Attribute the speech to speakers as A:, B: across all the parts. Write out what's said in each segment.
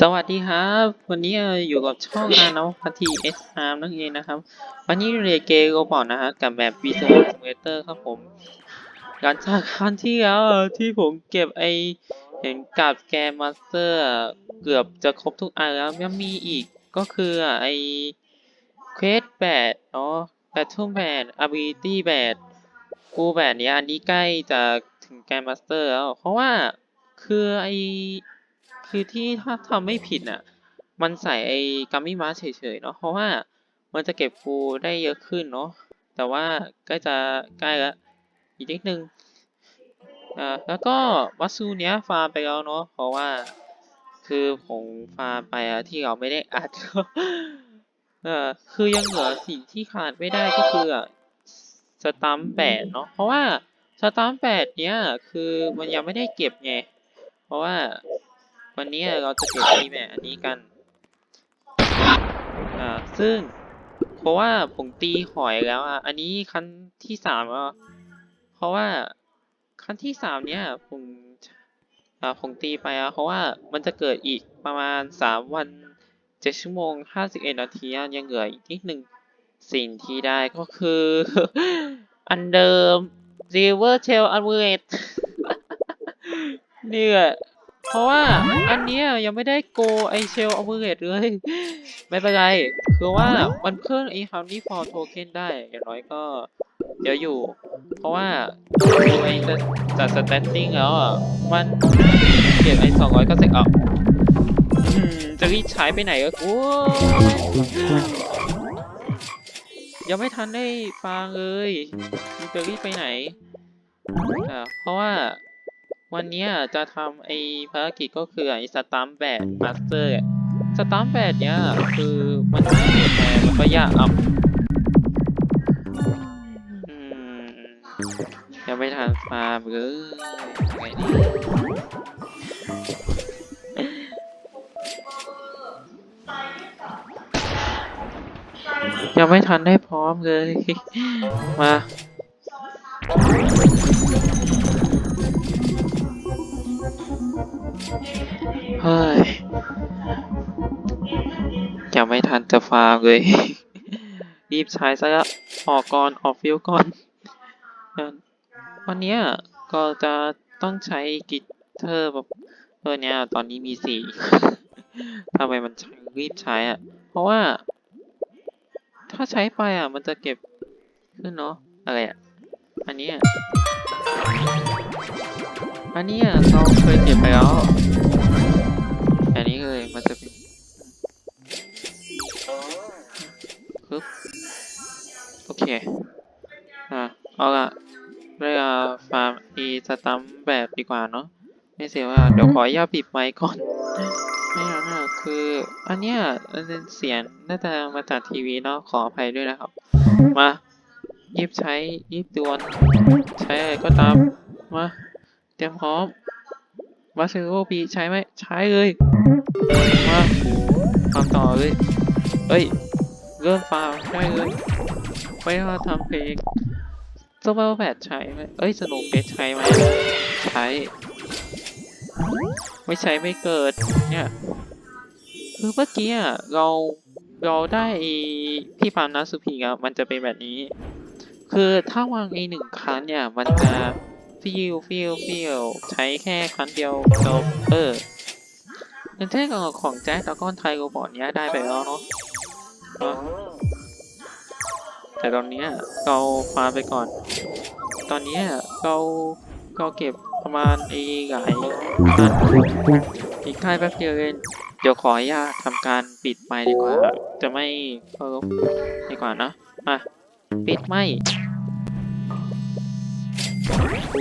A: สวัสดีครับ วันนี้อยู่กับช่องอานพัทีเอสอาร์นั่นเองนะครับ วันนี้เรียนเกโรบอทนะฮะกับแบบวีซูซิมูเลเตอร์ครับผมหลังจากครั้งที่แล้วที่ผมเก็บไอเห็นกับแกมมาสเตอร์เกือบจะครบทุกอันแล้วยังมีอีกก็คือไอเควสแบดเนาะแบทเทิลแบดอาบิลิตี้แบดกูแบดเนี้ยอันนี้ใกล้จะถึงแกมมาสเตอร์แล้วเพราะว่าคือไอ คือที่ถ้าทำไม่ผิดน่ะ มันใส่ไอ้กัมมี่มาเฉยๆเนาะเพราะว่ามันจะเก็บฟูได้เยอะขึ้นเนาะแต่ว่าใกล้จะใกล้ละอีกนิดนึงอ่าแล้วก็วัสซูเนี้ยฟาร์มไปแล้วเนาะเพราะว่าคือผมฟาร์มไปอะที่เราไม่ได้อัดเออคือยังเหลือสิ่งที่ขาดไม่ได้ก็คืออะสตัมแปดเนาะเพราะว่าสตัมแปดเนี้ยคือมันยังไม่ได้เก็บไงเพราะว่า วันนี้เราจะเก็บอีแมอันนี้กัน อ่า ซึ่ง เพราะว่าผมตีหอยแล้วอะ อันนี้ครั้งที่สามแล้วเพราะว่าครั้งที่สามเนี้ยผมอ่าผมตีไปอะเพราะว่ามันจะเกิดอีกประมาณสามวันเจ็ดชั่วโมงห้าสิบเอ็ดนาทียังเหลืออีกนิดหนึ่งสิ่งที่ได้ก็คือ อันเดิม River Tail Amulet นี่แหละเเพราะว่าอันนี้ยังไม่ได้โกไอเชลอ m เ l เลตเลย ไม่เป็นไร คือว่ามันเพิ่มไอฮันนี่ฟอโทเค็นได้ อย่างน้อยก็เดี๋ยวอยู่ เพราะว่าไอจะจัดสแตนติ้งแล้วอะ มันเก็บไอสองร้อยก็เสร็จอะอืมจะรีบใช้ไปไหนก็โอ้ยังไม่ทันได้ฟังเลยจะรีบไปไหนอ่าเพราะว่า วันเนี้ยจะทำไอ้ภารกิจก็คือไอ้สตัมแบดมาสเตอร์สตัมแบดเนี้ยคือมันไม่เห็นแรงมันก็ยากอะอืมยังไม่ทันฟาร์มเลยไงดียังไม่ทันได้พร้อมเลย มา เฮ้ยยังไม่ทันจะฟาร์มเลย รีบใช้ซะแล้วออกก่อน ออกฟิวก่อน วันนี้ก็จะต้องใช้กิตเตอร์แบบเออเนี้ยตอนนี้มีสี่ทำไมมันรีบใช้อะ เพราะว่า ถ้าใช้ไปอะ มันจะเก็บขึ้นเนาะอะไรอะ อันนี้ย อันเนี้ยเราเคยเก็บไปแล้วอันนี้เลยมันจะเป็นปึ๊บโอเค อะ เอาละเรียกฟาร์มอีสตัมแบบดีกว่าเนาะไม่เสียว่า เดี๋ยวขออนุญาตปิดไมค์ก่อนไม่งั้นอะคืออันเนี้ยมันเป็นเสียงน่าจะมาจากทีวีเนาะขออภัยด้วยนะครับ มายิบใช้ยิบดวน ใช้อะไรก็ตาม มา เตรียมพร้อมวาซิโอปีใช้ไหมใช้เลยมาทำต่อเลยเอ้ย เริ่มฟาร์มได้เลยไม่ว่าทำเพลงสมาร์แบทใช้ไหมเอ้ยสนุกเบสใช้ไหมใช้ ไม่ใช้ไม่เกิดเนี่ยคือเมื่อกี้อะเราเราได้ที่ฟาร์มนัสุพีครับมันจะเป็นแบบนี้ คือถ้าวางไอหนึ่งครั้งเนี่ย มันจะ ฟิลฟิลฟิลใช้แค่ครั้งเดียวจบเออเงินเท่กับของแจ็คตะก้อนไทยโรบอทเนี้ยได้ไปแล้วเนาะแต่ตอนเนี้ยเราฟาไปก่อน ตอนเนี้ยเราเราเก็บประมาณไอ้หลายอีกค่ายแป๊บเดียวเองเดี๋ยวขออนุญาตทำการปิดไมค์ดีกว่า จะไม่เคารพดีกว่านะมาปิดไม ค์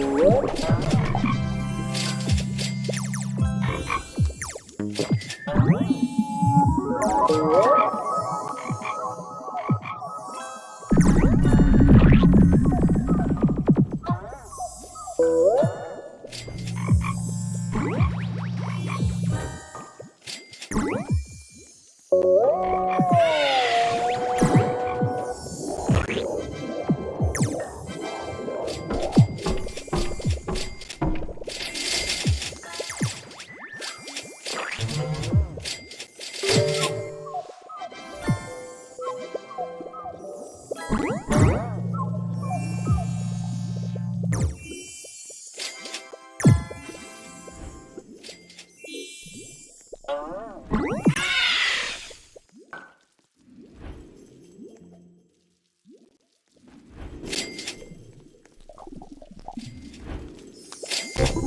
A: เ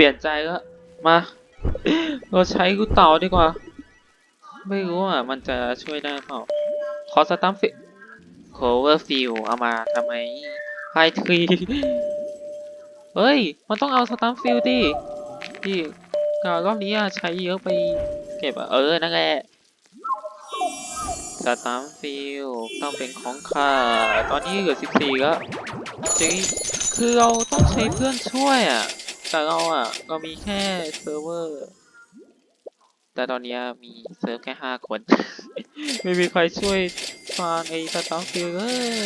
A: ปลี่ยนใจแล้วมา เราใช้กูเต่าดีกว่า ไม่รู้อะ มันจะช่วยได้เปล่า ขอสตัมฟิโคเวอร์ฟิลเอามาทำไมไฮทรีเฮ้ย มันต้องเอาสตัมฟิลดิที่ก่อนรอบนี้อะใช้เยอะไปเก็บอะเออ นั่นแหละสตัมฟิลต้องเป็นของข้าตอนนี้เหลือสิบสี่แล้วจริงคือเราต้องใช้เพื่อนช่วยอะ แต่เราอะเรามีแค่เซิร์ฟเวอร์ แต่ตอนนี้มีเซิร์ฟแค่ห้าคน ไม่มีใครช่วยฟังไอ้สตาร์ฟิลเล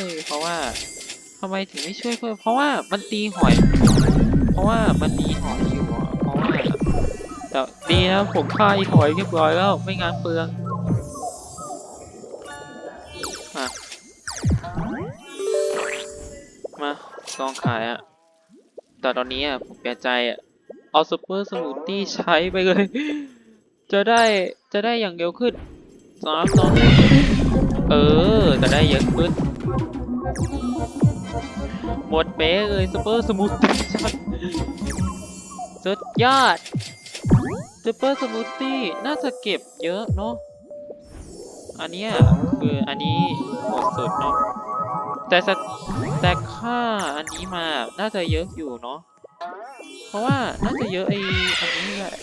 A: ย เพราะว่าทำไมถึงไม่ช่วยเพื่อนเพราะว่ามันตีหอย เพราะว่ามันมีหอยอยู่เพราะว่าแต่ดีนะผมฆ่าไอ้หอยเรียบร้อยแล้วไม่งั้นเปลืองมามาลองขายอะ แต่ตอนนี้อะผมเปลี่ยนใจอะเอาซูเปอร์สมูทตี้ใช้ไปเลย จะได้จะได้อย่างเร็วขึ้นสามสองหนึ่งเออ จะได้เยอะขึ้น หมดเป๊ะเลยซูเปอร์สมูทตี้ชัดสุดยอดซูเปอร์สมูทตี้น่าจะเก็บเยอะเนาะอันเนี้ยคืออันนี้หมดสุดเนาะ แต่สแต่ค่าอันนี้มาน่าจะเยอะอยู่เนาะเพราะว่าน่าจะเยอะไออันนี้แหละ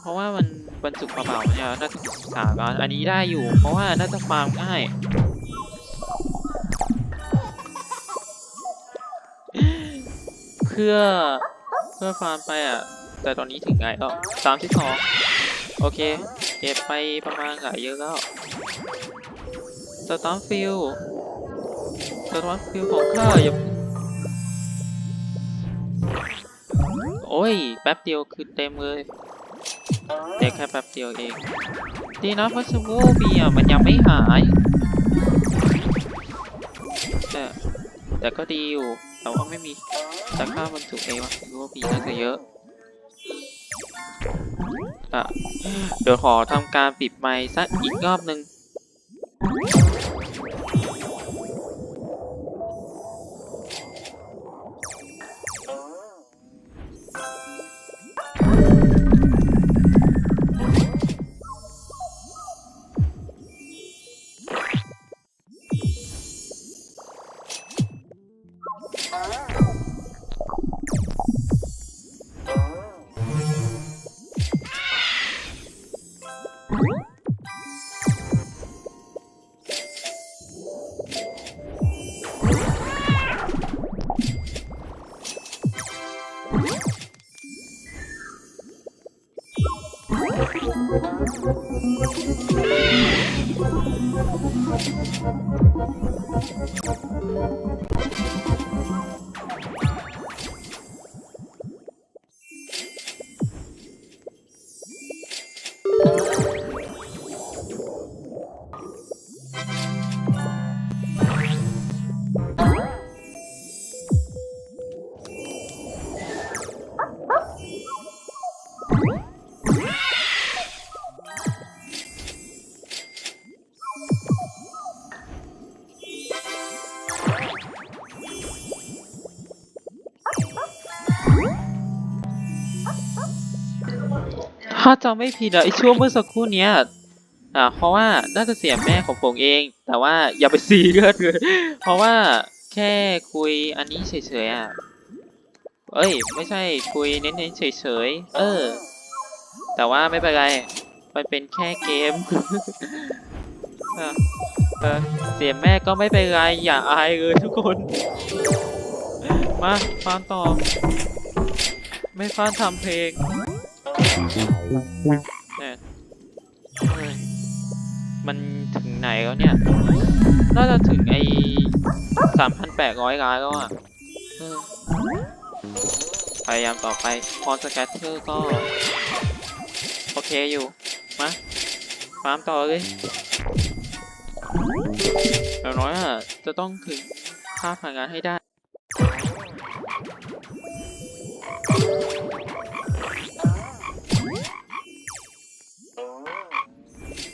A: เพราะว่ามันบรรจุกระเป๋าเนี่ยน่าจะสามล้านอันนี้ได้อยู่ เพราะว่าน่าจะฟาร์มง่ายเพื่อเพื่อฟาร์มไปอะ แต่ตอนนี้ถึงไงแล้วสามที่สองโอเค เก็บไปประมาณหลายเยอะแล้วสตอมฟิล สตอมฟิลของข้าอย่าโอ้ย แป๊บเดียวคือเต็มเลยเด็กแค่แป๊บเดียวเอง ดีนะพราะชมพู่บีอะมันยังไม่หาย แต่แต่ก็ดีอยู่ แต่ว่าไม่มีแต่ค่ามันจุเองว่ารู้ว่าบีน่าจะเยอะอะเดี๋ยวขอทำการปิดไมค์สักอีกรอบหนึ่ง ถ้าจำไม่ผิดอะไอช่วงเมื่อสักครู่เนี้ยอ่าเพราะว่าน่าจะเสียแม่ของผมเอง แต่ว่าอย่าไปซีเรียสเลยเพราะว่าแค่คุยอันนี้เฉยๆอะเอ้ย ไม่ใช่คุยเน้นๆเฉยๆ เออ แต่ว่าไม่เป็นไร มันเป็นแค่เกมเออเออเสียแม่ก็ไม่เป็นไรอย่าอายเลยทุกคน มาฟังต่อ ไม่ฟังทำเพลง เนี่ยมันถึงไหนแล้วเนี่ย น่าจะถึงไอ้สามพันแปดร้อยล้านแล้วอะพยายามต่อไป พอสแกตเตอร์ก็ โอเคอยู่ มาฟาร์มต่อเลยอย่างน้อยอะ จะต้องถึงค่าพลังงานให้ได้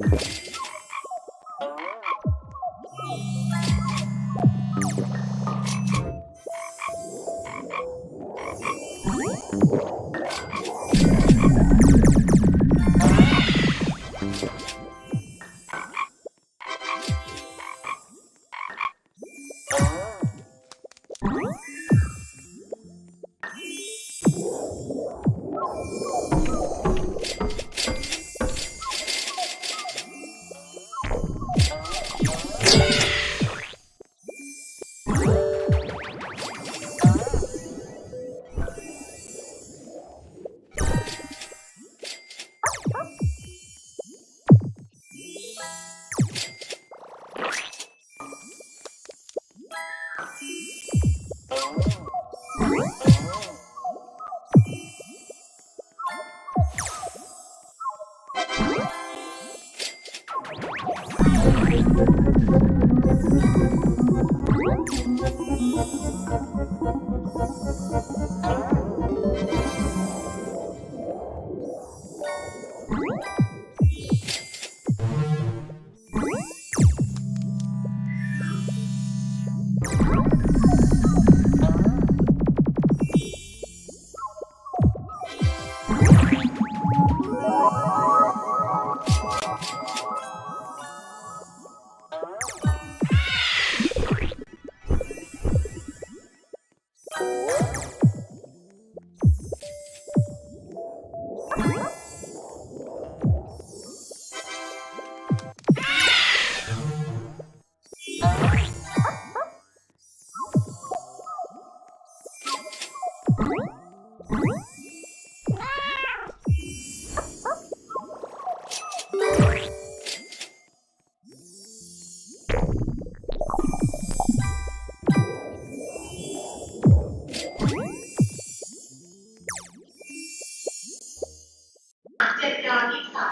B: Thank
A: you.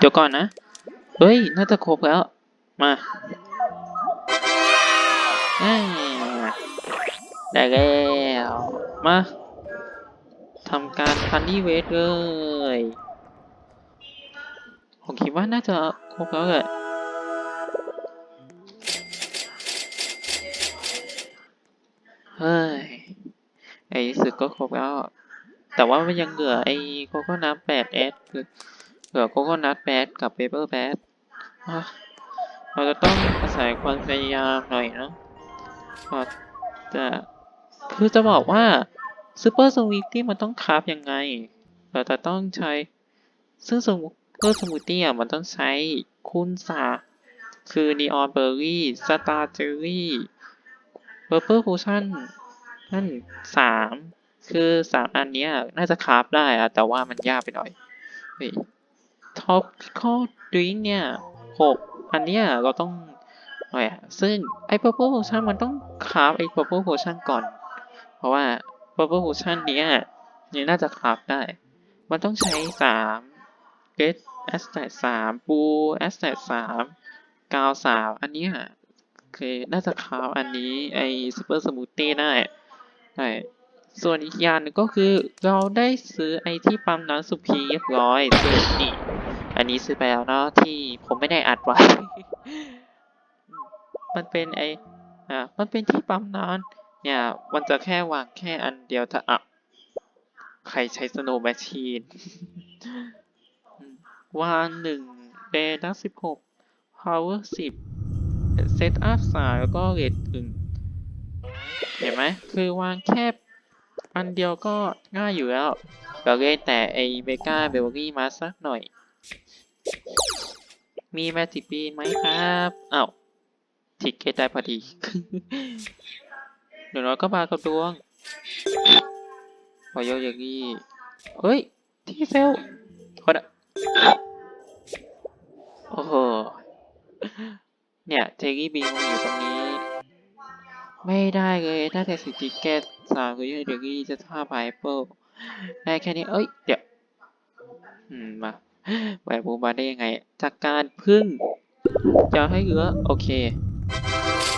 A: ดี๋ยวก่อนนะ เฮ้ย น่าจะครบแล้ว มาได้แล้วมาทำการพันนี่เวทเลย ผมคิดว่าน่าจะครบแล้วแหละเฮ้ย ไอ้สึกก็ครบแล้ว แต่ว่ามันยังเหลือไอ้โคโค่นัทแปดแอดคือ เหลือโคโคนัทแปดกับเปเปอร์แปดเราจะต้องอาศัยความพยายามหน่อยเนาะก็จะคือจะบอกว่าซูเปอร์สวิตตี้มันต้องคราฟยังไง เราจะต้องใช้ ซึ่งซูเปอร์สมูทตี้อะมันต้องใช้คูณสาคือนีออนเบอร์รี่สตาร์เจอรี่เปอร์เปอร์ฟูชั่นนั่นสามคือสามอันเนี้ยน่าจะคราฟได้อะแต่ว่ามันยากไปหน่อยเฮ้ย ท็อข้อดริงเนี่ยหกอันเนี้ยเราต้องอยอะซึ่งไอ้ purple potion มันต้องคราฟไอ้ purple potion ก่อน เพราะว่า purple potion เนี้ยนี่น่าจะคราฟได้ มันต้องใช้สาม get asset สามปู asset สามกาวสามอันเนี้ยคือน่าจะคราฟอันนี้ไอ้ super smoothie ได้ได้ส่วนอีกอย่างหนึงก็คือเราได้ซื้อไอที่ปั๊มน้ำสุพีเรียบร้อยซึ่งนี่ อันนี้ซื้อไปแล้วเนาะที่ผมไม่ได้อัดไว้ มันเป็นไออ่ามันเป็นที่ปั๊มน้ำเนี่ย มันจะแค่วางแค่อันเดียวถ้าอะใครใช้สโนว์แมชชีนวางหนึ่งเบดัสิบหกพาวเวอร์สิบเซตอัพสามแล้วก็เรทหนึ่งเห็นไหมคือวางแค่อันเดียวก็ง่ายอยู่แล้วเราเล่นแต่ไอเมกาเบลลี่มาสักหน่อย มีแมจิปีไหมครับอ้าวทิกเก็ตได้พอดีเดี๋ยวเราก็มากับดวงพอโยอย่างนี้ เฮ้ย ที่เซลคนอะโอ้โห เนี่ยเจกี้บิงอยู่ตรงนี้ ไม่ได้เลยถ้าแต่สิติเกตสามคือเดี๋ยวนี้จะท่าไพเปิลได้แค่นี้ เอ้ย เดี๋ยว อืม มา แหวนบูมาได้ยังไง จากการพึ่งจะให้เหลือโอเค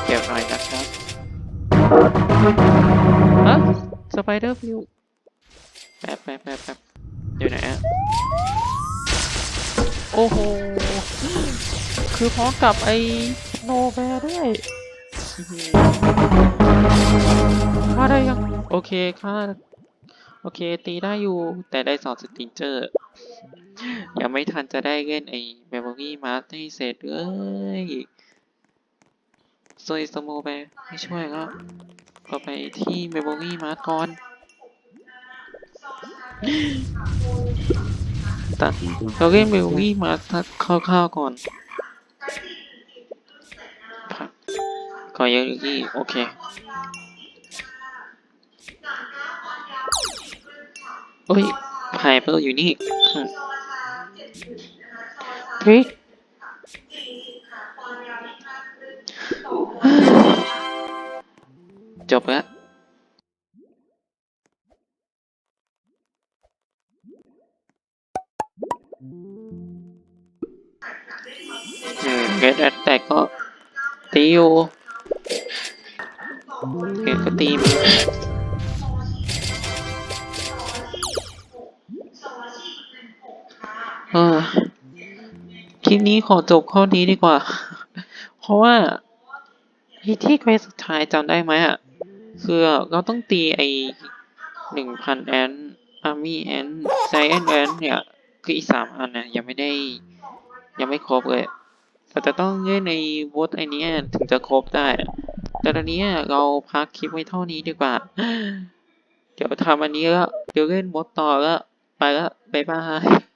A: เก็บหน่อยนะครับฮะสไปเดอร์ฟิวแป๊บแป๊บแป๊บแป๊บอยู่ไหนอะโอ้โห คือพร้อมกับไอโนแบร์ด้วยอื้อหือฆ่าได้ยัง โอเคฆ่าโอเค ตีได้อยู่ แต่ได้สองสติงเจอร์ ยังไม่ทันจะได้เล่นไอ้ Memory Mask ให้เสร็จเลยโซยสโมไปไม่ช่วยแล้วก็ไปที่ Memory Mask ก่อนตัดเราเล่น Memory Mask คร่าวๆก่อนพักก่อนเยอะที่โอเคโอ้ยไพ่เปอร์อยู่นี่ ริกจบแล้วเกตแตแต่ก็ตีอยู่เห็นก็ตีมันเออ ลิปนี้ขอจบข้อนี้ดีกว่า เพราะว่าที่เควสสุดท้ายจำได้ไหมอะ คือเราต้องตีไอ้หนึ่งพันแอนอาร์มี่แอนไซแอนแอนเนี่ยคืออีกสามอันนะยังไม่ได้ยังไม่ครบเลยเราจะต้องเล่นในวอตไอเนี้ยถึงจะครบได้ แต่ตอนนี้เราพักคลิปไว้เท่านี้ดีกว่า เดี๋ยวทำอันนี้แล้ว เดี๋ยวเล่นมดต่อแล้ว ไปแล้วบ๊ายบาย